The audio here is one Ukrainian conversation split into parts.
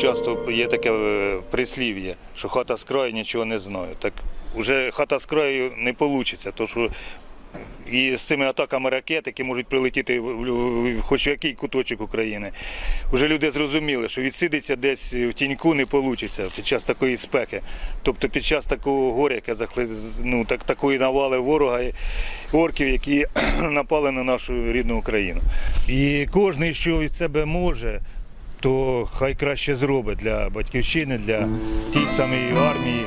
часто є таке е, прислів'я, що хата з краю нічого не знає. Так вже хата з краю не вийде, тому що і з цими атаками ракет, які можуть прилетіти хоч в який куточок України, вже люди зрозуміли, що відсидеться десь в тіньку не вийде під час такої спеки. Тобто під час такого горя, яке ну, так, такої навали ворога і орків, які напали на нашу рідну Україну. І кожен, що від себе може, то хай краще зробить для батьківщини, для тієї самої армії.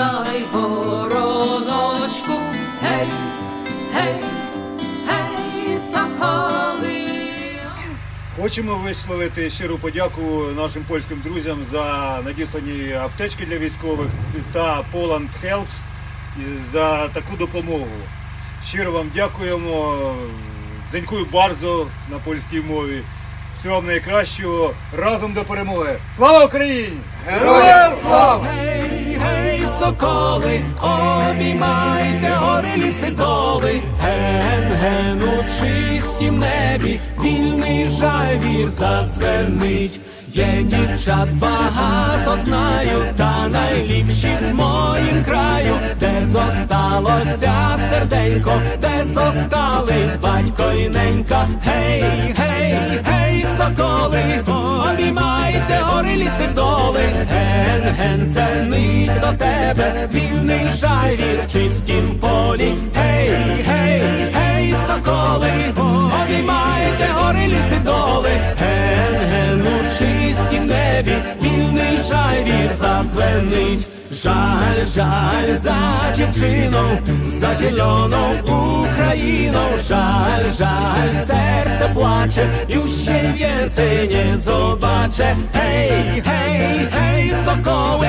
Степовий вороночку, гей, гей, гей, соколи. Хочемо висловити щиру подяку нашим польським друзям за надіслані аптечки для військових та Poland Helps за таку допомогу. Щиро вам дякуємо. Дзенькую барзо на польській мові. Всього вам найкращого. Разом до перемоги. Слава Україні! Героям слава! Соколи, обіймайте гори ліси доли, ген, ген у чистім небі, вільний жайвір задзвенить. Є дівчат багато знаю, та найліпші в моїм краю, де зосталося серденько, де зостались батько і ненька. Гей, гей, гей, соколи, обіймайте гори ліси доли, ген, ген, це нить до тебе, вільний жайвір в чистім полі. Гей, гей, гей, соколи, обіймайте гори ліси доли, ген, ген, у чистім небі, вільний жайвір задзвенить. Żal, żal za dziewczyną, za zieloną Ukrainą. Żal, żal, serce płacze, już się więcej nie zobaczę. Hej, hej, hej, sokoły,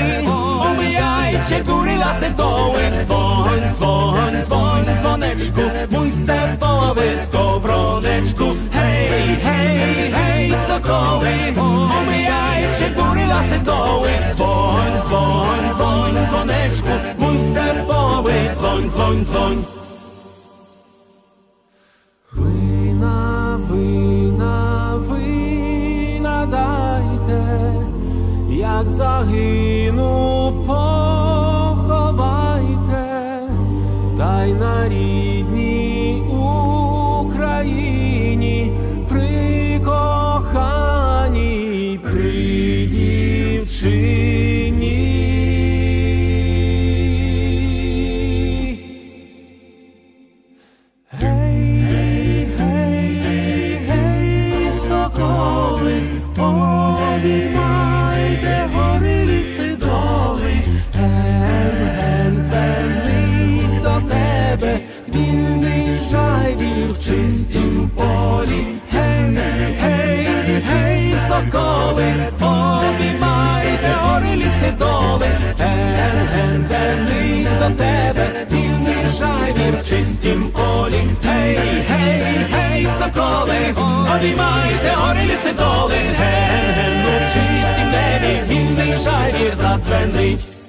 omijajcie góry, lasy, doły. Dzwoń, dzwoń, dzwoń, dzwoneczku, mój stepowy z kowroneczku Hej, hej, hej, sokoły, omijajcie góry, lasy, doły. Dzwoń, dzwoń dzwoneczku, mój stepowy, dzwoń, dzwoń, dzwoń. Вина, вина, вина дайте, як загину, поховайте, до тебе, вільний в чистім полі. Гей, гей, гей, соколи, обіймайте гори ліси доли. Ген, ген, у чистім небі, вінний жайвір задзвенить.